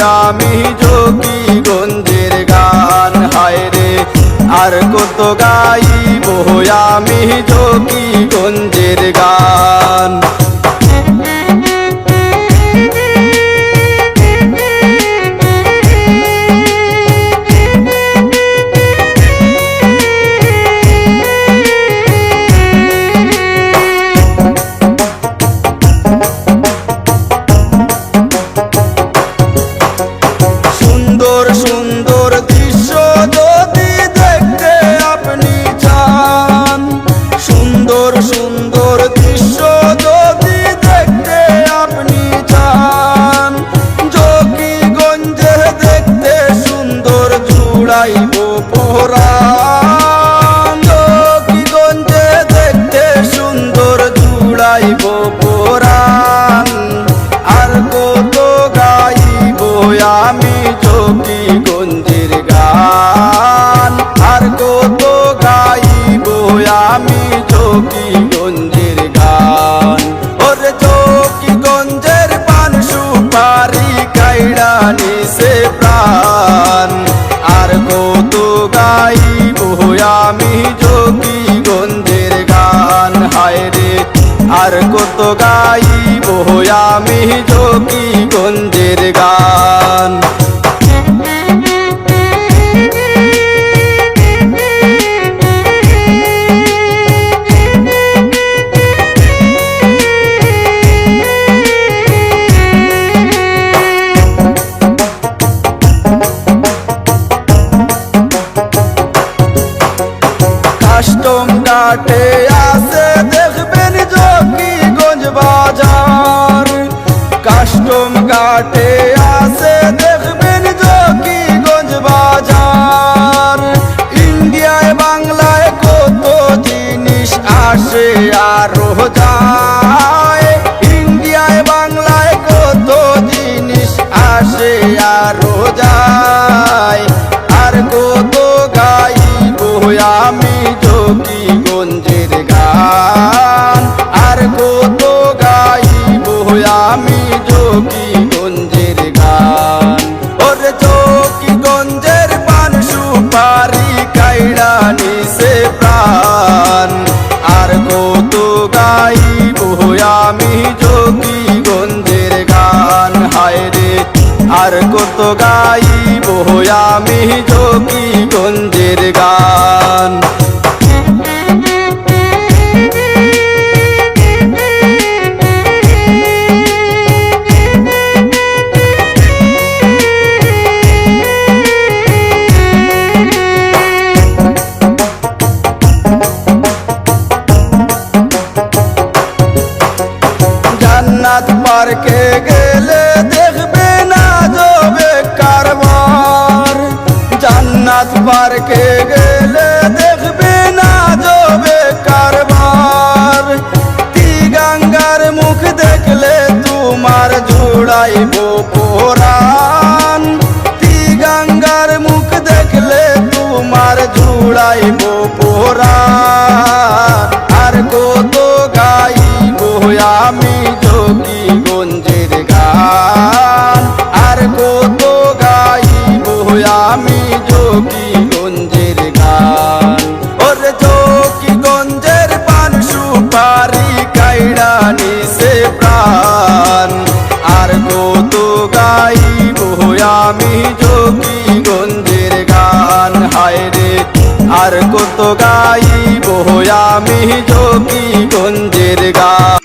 গাইব যোগি গঞ্জের গান হায় রে আর কত গাইব আমি যোগীগঞ্জের গান। জুড়াইব পোরান আর কত গাইব আমি যোগীগঞ্জের গান। আর কত গাইব আমি যোগীগঞ্জের গান। ওরে যোগীগঞ্জের পান সুপারি কাইড়া নিছে প্রাণ। আর কত গাইব আমি যোগীগঞ্জের গান। হায় রে আর কত গাইব আমি যোগীগঞ্জের গান। কাস্টম কাটে বাজার কাস্টম কাটে আছে, দেখবেন যোগীগঞ্জ বাজার। ইন্ডিয়ায়, বাংলায় কত জিনিস আসে আরও যায়। ইন্ডিয়ায়, বাংলায় কত জিনিস আসে আরও যায়। যোগীগঞ্জের গান। হায় রে আর কত গাইব আমি যোগীগঞ্জের গান। জান্নাত পার্কে গেলে দেখবে না যাবে কারবার জান্নাত পার্কে গেলে দেখবে না যাবে কারবার তি গঙ্গার মুখ দেখলে তোমার জুড়াইব পোরান তি গঙ্গার মুখ দেখলে তোমার জুড়াইব পোরান আর কত গাইব যোগি গঞ্জের গান হায় রে আর কত গাইব? আমি যোগীগঞ্জের গান।